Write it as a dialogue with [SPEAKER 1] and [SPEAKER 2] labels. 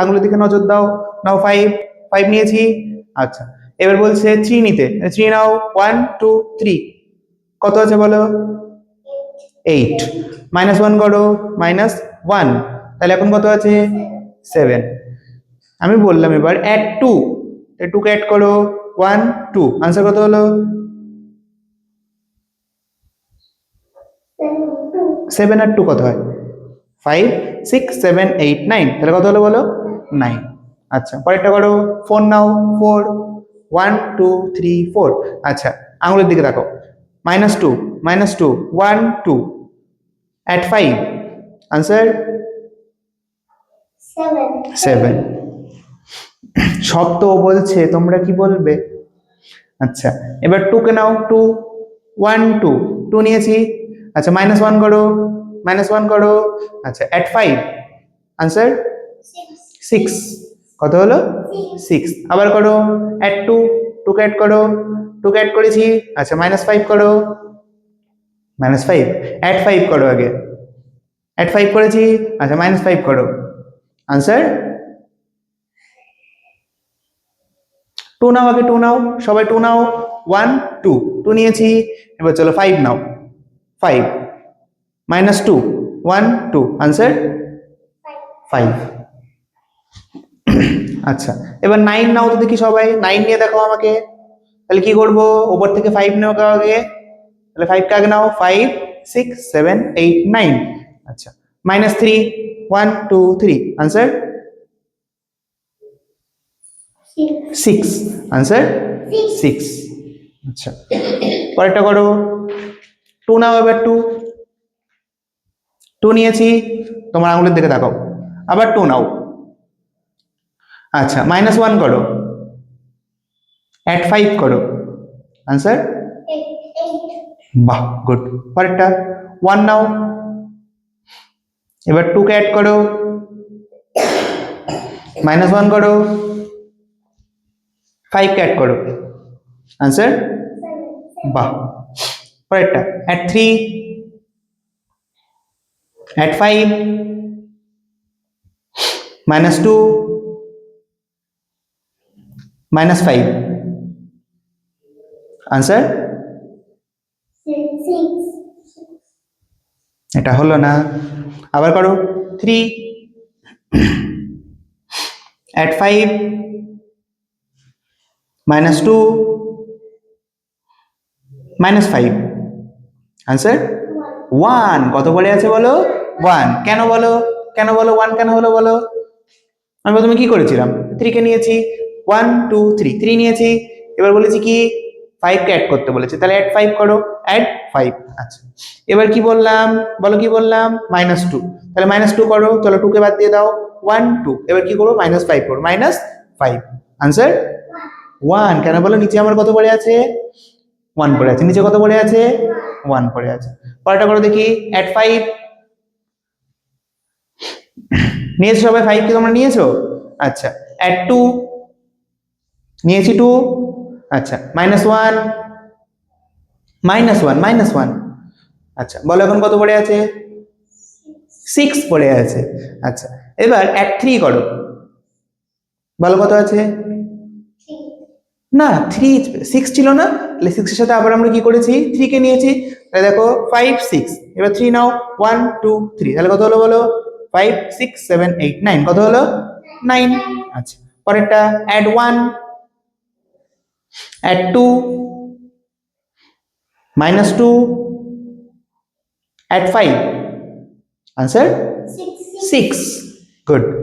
[SPEAKER 1] আঙুলের দিকে নজর দাও, নাও ফাইভ ফাইভ নিয়েছি। আচ্ছা এবার বলছে থ্রি নিতে। থ্রি নাও ওয়ান টু থ্রি কত আছে বলো? এইট মাইনাস ওয়ান করো মাইনাস ওয়ান তাহলে এখন কত আছে? সেভেন আমি বললাম এবার অ্যাড টু টুকে অ্যাড করো ওয়ান টু আনসার কত হলো? সেভেন আর টু কত হয়? Five six seven eight nine তাহলে কত হলো বলো? নাইন আচ্ছা পরেরটা করো ফোর নাও four one two three four আচ্ছা আঙুলের দিকে দেখো minus two minus two one two add five answer seven সব তো বলছে তোমরা কি বলবে? আচ্ছা এবার টুকে নাও টু ওয়ান টু টু নিয়েছি। আচ্ছা মাইনাস ওয়ান করো মাইনাস ওয়ান করো। আচ্ছা অ্যাট ফাইভ আনসার সিক্স। কত হলো? সিক্স। আবার করো। অ্যাড টু টুকে অ্যাড করো। টুকে অ্যাড করেছি। আচ্ছা মাইনাস ফাইভ করো। মাইনাস ফাইভ অ্যাড ফাইভ করো আগে। অ্যাড ফাইভ করেছি। আচ্ছা মাইনাস ফাইভ করো। আনসার টু নাও আগে টু নাও। সবাই টু নাও। ওয়ান টু টু নিয়েছি। এবার চলো ফাইভ নাও। Five minus two one two answer five আচ্ছা এবার নাইন নাও তো দেখি সবাই। নাইন নিয়ে দেখো আমাকে। তাহলে কি করব? ওপর থেকে ফাইভ নেও কাও আগে তাহলে ফাইভ কে আগে নাও? Five six seven eight nine আচ্ছা minus three one two three answer six answer six আচ্ছা পরেরটা করো। টু নাও এবার টু টু নিয়েছি, তোমার আঙুলের দিকে তাকাও। আবার টু নাও। আচ্ছা মাইনাস ওয়ান করো অ্যাট ফাইভ করো আনসার
[SPEAKER 2] eight, eight,
[SPEAKER 1] বাহ গুড পরেরটা ওয়ান নাও এবার টুকে অ্যাড করো মাইনাস ওয়ান করো ফাইভকে অ্যাড করো আনসার
[SPEAKER 2] seven,
[SPEAKER 1] বাহ পরেরটা add three add five minus two minus five answer
[SPEAKER 2] six, six,
[SPEAKER 1] এটা হলো না। আবার করো। Three add five minus two minus five answer one কত পড়ে আছে বলো? ওয়ান কেন বলো? কেন বলো? ওয়ান কেন হলো বলো? আমি প্রথমে কি করেছিলাম? থ্রিকে নিয়েছি। ওয়ান টু থ্রি থ্রি নিয়েছি। এবার বলেছি কি? ফাইভকে অ্যাড করতে বলেছি। তাহলে অ্যাড ফাইভ করো। অ্যাড ফাইভ আচ্ছা। এবার কি বললাম? বলো কি বললাম? মাইনাস টু তাহলে মাইনাস টু করো। চলো টুকে বাদ দিয়ে দাও। ওয়ান টু এবার কি করব? মাইনাস ফাইভ করো মাইনাস ফাইভ আনসার ওয়ান কেন বলো? নিচে আমার কত পড়ে আছে? ওয়ান পড়ে আছে। নিচে কত পড়ে আছে? ওয়ান পড়ে আছে। পরেরটা করো দেখি। অ্যাট ফাইভ নিয়েছো সবাই? ফাইভ কি তোমরা নিয়েছো? আচ্ছা। অ্যাট টু নিয়েছি টু আচ্ছা minus one minus one minus one আচ্ছা বলো এখন কত পড়ে আছে? সিক্স পড়ে আছে আচ্ছা এবার অ্যাট থ্রি করো, বলো কত আছে? না থ্রি সিক্স ছিল না, তাহলে সিক্সের সাথে আবার আমরা কি করেছি? থ্রিকে নিয়েছি, তাহলে দেখো ফাইভ সিক্স এবার থ্রি নাও ওয়ান টু থ্রি তাহলে কত হলো বলো? Five six seven eight nine কত হলো? নাইন আচ্ছা পরেরটা add one at 2 minus 2 at 5
[SPEAKER 2] answer? 6
[SPEAKER 1] 6 good.